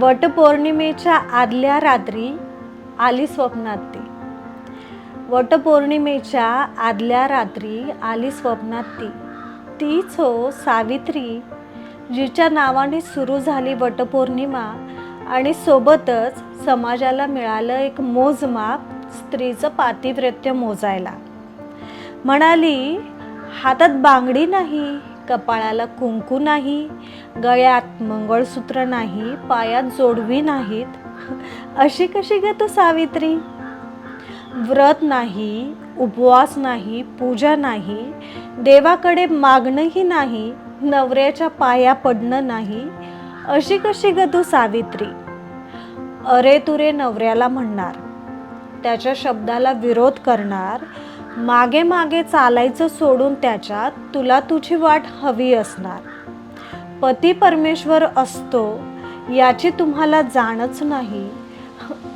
वटपौर्णिमेच्या आदल्या रात्री आली स्वप्नात ती. वटपौर्णिमेच्या आदल्या रात्री आली स्वप्नात ती. तीच हो सावित्री जिच्या नावाने सुरू झाली वटपौर्णिमा आणि सोबतच समाजाला मिळालं एक मोजमाप स्त्रीचं पातिव्रत्य मोजायला. म्हणाली हातात बांगडी नाही कपाळाला कुंकू नाही गळ्यात मंगळसूत्र नाही पायात जोडवी नाहीत. अशी कशी ग तू सावित्री? व्रत नाही उपवास नाही पूजा नाही देवाकडे मागणंही नाही नवऱ्याच्या पाया पडणं नाही. अशी कशी ग तू सावित्री? अरे तुरे नवऱ्याला म्हणणार त्याच्या शब्दाला विरोध करणार मागे मागे चालायचं सोडून त्याच्यात तुला तुझी वाट हवी असणार. पती परमेश्वर असतो याची तुम्हाला जाणच नाही.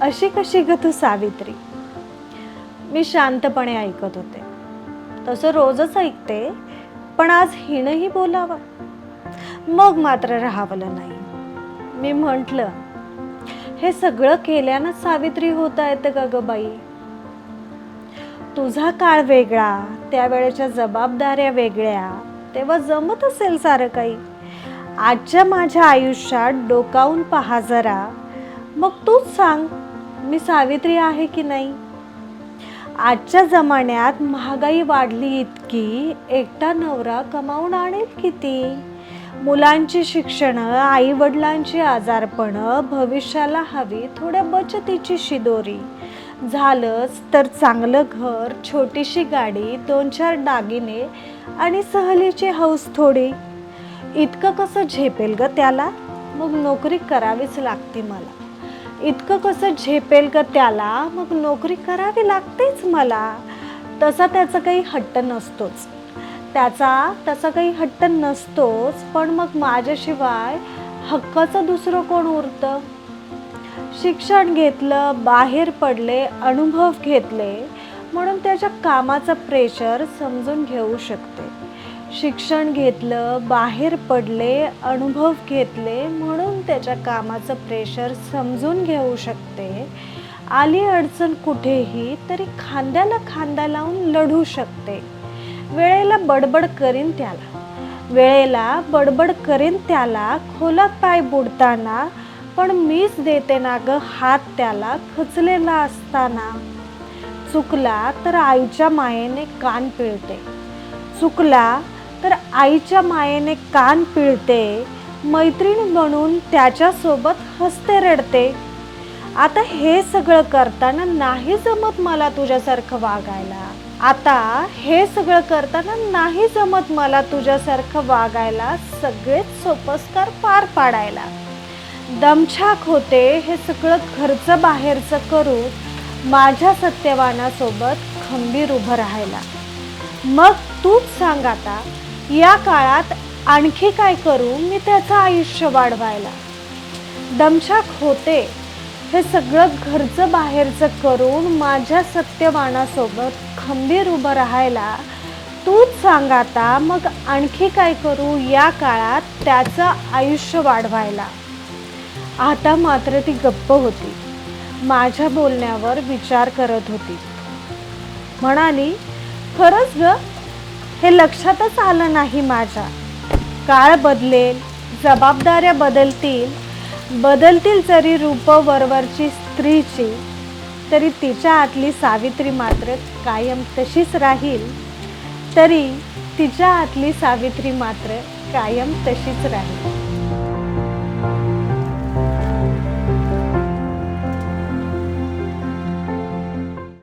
अशी कशी ग तू सावित्री? मी शांतपणे ऐकत होते. तसं रोजच ऐकते पण आज हिणंही बोलावं. मग मात्र राहावलं नाही. मी म्हटलं हे सगळं केल्यानं सावित्री होता येतं का ग बाई. तुझा काळ वेगळा त्यावेळेच्या जबाबदाऱ्या वेगळ्या तेव्हा जमत असेल सारं काही. आजच्या माझ्या आयुष्यात डोकावून पहा जरा. मग तूच सांग मी सावित्री आहे की नाही? आजच्या जमान्यात महागाई वाढली इतकी एकटा नवरा कमावून आणेल किती? मुलांची शिक्षणं आई वडिलांची आजारपणं भविष्याला हवी थोड्या बचतीची शिदोरी. झालंच तर चांगलं घर छोटीशी गाडी दोन चार दागिने आणि सहलीची हौस थोडी. इतकं कसं झेपेल ग त्याला? मग नोकरी करावीच लागते मला. इतकं कसं झेपेल ग त्याला? मग नोकरी करावी लागतेच मला. तसा त्याचा काही हट्ट नसतोच. त्याचा तसा काही हट्ट नसतोच पण मग माझ्याशिवाय हक्काचं दुसरं कोण उरतं? शिक्षण घेतलं बाहेर पडले अनुभव घेतले म्हणून त्याच्या कामाचं प्रेशर समजून घेऊ शकते. शिक्षण घेतलं बाहेर पडले अनुभव घेतले म्हणून त्याच्या कामाचं प्रेशर समजून घेऊ शकते. आली अडचण कुठेही तरी खांद्याला खांदा लावून लढू शकते. वेळेला बडबड करीन त्याला. वेळेला बडबड करीन त्याला खोलात पाय बुडताना पण मीच देते ना ग हात त्याला खचलेला असताना. चुकला तर आईच्या मायेने कान पिळते. चुकला तर आईच्या मायेने कान पिळते. मैत्रीण म्हणून त्याच्यासोबत हसते रडते. आता हे सगळं करताना नाही जमत मला तुझ्यासारखं वागायला. आता हे सगळं करताना नाही जमत मला तुझ्यासारखं वागायला सगळेच सोपस्कार पार पाडायला. दमछाक होते हे सगळं घरचं बाहेरचं करून माझ्या सत्यवानासोबत खंबीर उभं राहायला. मग तूच सांग आता या काळात आणखी काय करू मी त्याचं आयुष्य वाढवायला? दमछाक होते हे सगळं घरचं बाहेरचं करून माझ्या सत्यवानासोबत खंबीर उभं राहायला. तूच सांग आता मग आणखी काय करू या काळात त्याचं आयुष्य वाढवायला? आता मात्र ती गप्प होती. माझ्या बोलण्यावर विचार करत होती. म्हणाली खरंच ग हे लक्षातच आलं नाही माझ्या. काळ बदलेल जबाबदाऱ्या बदलतील बदलतील जरी रूप वरवरची स्त्रीची तरी तिच्या आतली सावित्री मात्र कायम तशीच राहील. तरी तिच्या आतली सावित्री मात्र कायम तशीच राहील.